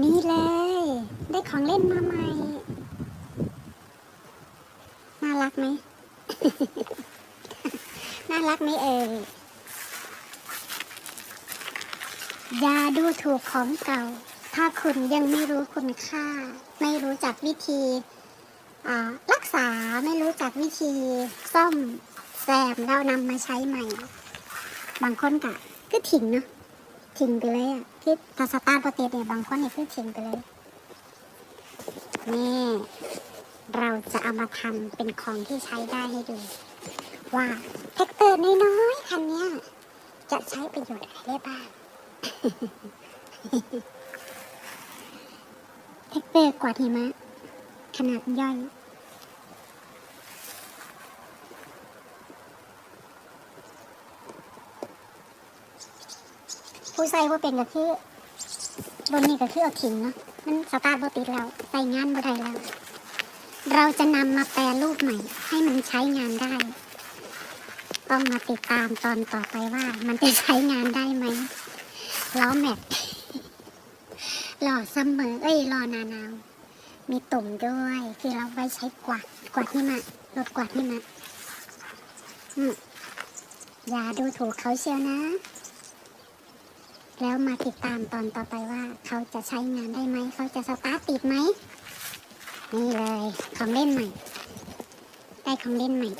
นี่เลย ได้ของเล่นมาใหม่ น่ารักไหม น่ารักไหมเอ่ยอย่าดูถูกของเก่า ถ้าคุณยังไม่รู้คุณค่า ไม่รู้จักวิธี รักษาไม่รู้จักวิธี ซ่อมแซมแล้วนำมาใช้ใหม่ บางคนก็ก็ทิ้งเนาะ ทิ้งไปเลยอะที่ถ้าสตาร์ทปกติเนี่ยบางคนเนี่ยคือทิ้งไปเลยนี่เราจะเอามาทำเป็นของที่ใช้ได้ให้ดู ว่าแท็กเตอร์น้อยๆคันนี้จะใช้ประโยชน์อะไรได้บ้างแท็กเตอร์กวาดหิมะ ขนาดย่อย ผู้ใส่ว่เป็นก็คือบนนี้ก็คือเอาทิ้งเนาะมันสตาร์ทบ่ติดแล้วใส่งานบ่ได้แล้ว เราจะนำมาแปรรูปใหม่ ให้มันใช้งานได้ ต้องมาติดตามตอนต่อไปว่า มันจะใช้งานได้ไหมล้อแม็กหล่อเสมอเอ้ยหล่อนานาวมีตุ่มด้วยคือเราไว้ใช้กวาดกวาดหิมะรถกวาดหิมะอืมอย่าดูถูกเขาเชียวนะ แล้วมาติดตามตอนต่อไปว่าเขาจะใช้งานได้ไหม เขาจะสตาร์ทติดไหม นี่เลยของเล่นใหม่ ได้ของเล่นใหม่